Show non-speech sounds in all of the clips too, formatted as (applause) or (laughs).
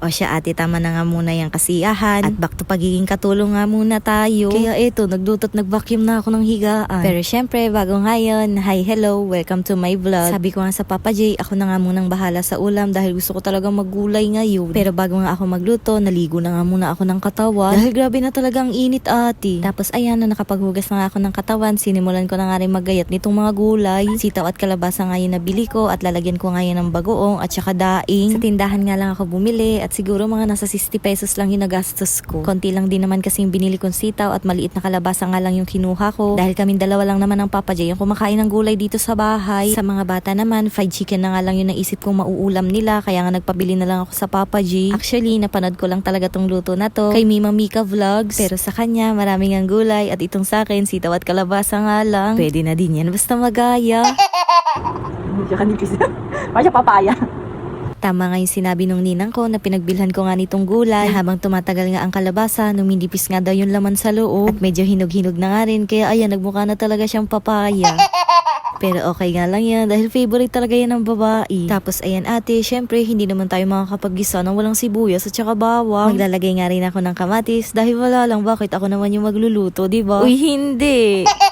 O siya ate, tama na nga muna yung kasiyahan. At back to pagiging katulong nga muna tayo. Kaya eto, naglutot, nag-vacuum na ako ng higaan. Pero syempre, bago ngayon, hi, hello, welcome to my vlog. Sabi ko nga sa Papa J, ako na nga munang bahala sa ulam dahil gusto ko talagang maggulay ngayon. Pero bago nga ako magluto, naligo na nga muna ako ng katawan. Dahil grabe na talagang init ate. Tapos ayan, na nakapaghugas na nga ako ng katawan, sinimulan ko na nga rin maggayat nitong mga gulay. Sitaw at kalabasa nga yun nabili ko at lalagyan ko nga ng bagoong at saka daing. Sa tindahan nga lang ako bumili at siguro mga nasa 60 pesos lang yung nagastos ko. Konti lang din naman kasi yung binili kong sitaw at maliit na kalabasa nga lang yung kinuha ko. Dahil kaming dalawa lang naman ng Papa J yung kumakain ng gulay dito sa bahay. Sa mga bata naman, fried chicken na nga lang yung naisip kong mauulam nila kaya nga nagpabili na lang ako sa Papa J. Actually, napanood ko lang talaga tong luto na to kay Mima Mika Vlogs. Pero sa kanya, maraming ang gulay at itong sa akin, sitaw at kalabasa nga lang. Pwede na din yan basta magaya. Medyo kanipis. Parang siya papaya. Tama nga yung sinabi nung ninang ko na pinagbilhan ko nga nitong gulay. Na habang tumatagal nga ang kalabasa, numindipis nga daw yung laman sa loob. At medyo hinog-hinog na nga rin, kaya ayan, nagmukha na talaga siyang papaya. (laughs) Pero okay nga lang yan dahil favorite talaga yan ng babae. Tapos ayan ate, syempre hindi naman tayo makakapaggisa ng walang sibuyas at saka bawang. Maglalagay nga rin ako ng kamatis dahil wala lang bakit ako naman yung magluluto, di ba? Uy, hindi! (laughs)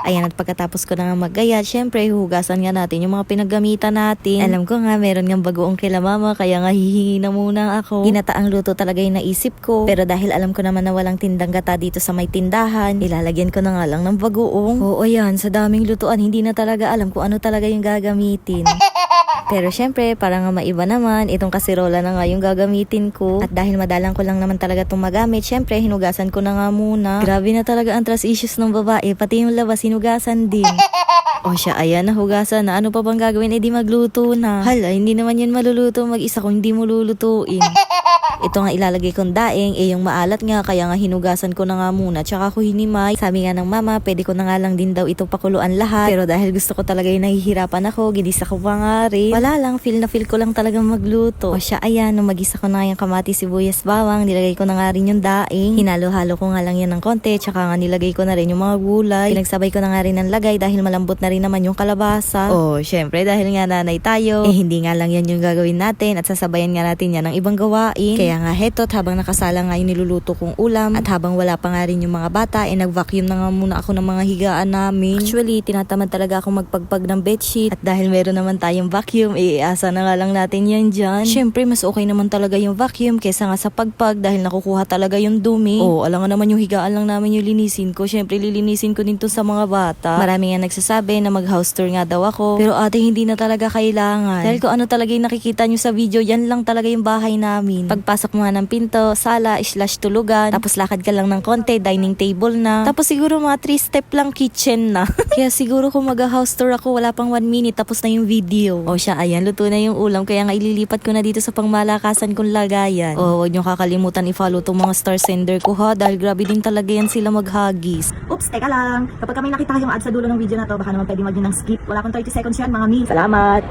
Ayan, at pagkatapos ko na nga maggayat, syempre, huhugasan nga natin yung mga pinaggamitan natin. Alam ko nga, meron nga bagoong kila mama, kaya nga hihingi na muna ako. Ginataang luto talaga yung naisip ko. Pero dahil alam ko naman na walang tindang gata dito sa may tindahan, ilalagyan ko na nga lang ng bagoong. Oo, ayan, sa daming lutuan, hindi na talaga alam kung ano talaga yung gagamitin. (laughs) Pero syempre, para nga maiba naman, itong kasirola na nga yung gagamitin ko. At dahil madalang ko lang naman talaga itong magamit, syempre, hinugasan ko na nga muna. Grabe na talaga ang trust issues ng babae, pati yung labas, hinugasan din. (laughs) O siya, ayan, nahugasan na. Ano pa bang gagawin? Eh di magluto na. Hala, hindi naman yun maluluto mag-isa kung hindi mo lulutuin. (laughs) Ito nga ilalagay kong daing, eh yung maalat nga, kaya nga hinugasan ko na nga muna. Tsaka ako hinimay. Sabi nga ng mama, pwede ko na nga lang din daw ito pakuluan lahat. Pero dahil gusto ko talaga yung nahihirapan ako, ginisa ko pa nga rin. Wala lang, feel na feel ko lang talagang magluto. O siya, ayan, nung magisa ko na yung kamati, sibuyas, bawang, nilagay ko na nga rin yung daing. Hinalo-halo ko nga lang yan ng konti, tsaka nga nilagay ko na rin yung mga gulay. Pinagsabay ko na nga rin ng lagay dahil malambot na rin naman yung kalabasa. Oh, syempre dahil nga nanay tayo, eh hindi nga lang yan yung gagawin natin at sasabayan nga natin yan ng ibang gawain. Kaya nga hetot habang nakasala nga yung niluluto kong ulam at habang wala pa nga rin yung mga bata, eh nag-vacuum na nga muna ako ng mga higaan namin. Actually, tinatamad talaga ako magpagpag ng bedsheet at dahil meron naman tayong vacuum, eh iasa na nga lang natin yan dyan. Syempre, mas okay naman talaga yung vacuum kesa nga sa pagpag dahil nakukuha talaga yung dumi. Oh, alam nga naman yung higaan lang namin yung linisin ko. Syempre, lilinisin ko din to sa mga bata. Marami nga nagsasabi na mag-house tour nga daw ako. Pero ate, hindi na talaga kailangan. Dahil kung ano talaga yung nakikita nyo sa video, yan lang talaga yung bahay namin. Pagpasok mo nga ng pinto, sala, slash tulugan, tapos lakad ka lang ng konti, dining table na. Tapos siguro mga 3 step lang kitchen na. (laughs) Kaya siguro kung mag-house tour ako, wala pang 1 minute, tapos na yung video. O siya, ayan, luto na yung ulam. Kaya nga ililipat ko na dito sa pangmalakasan kong lagayan. O, huwag nyo kakalimutan i-follow tong mga star sender ko ha, dahil grabe din talaga yan sila maghagis. Oops, teka lang. Kapag kami nakita kayong ad sa dulo ng video na to, baka naman pwede mag ng skip. Wala akong 30 seconds yan, mga mi. Salamat.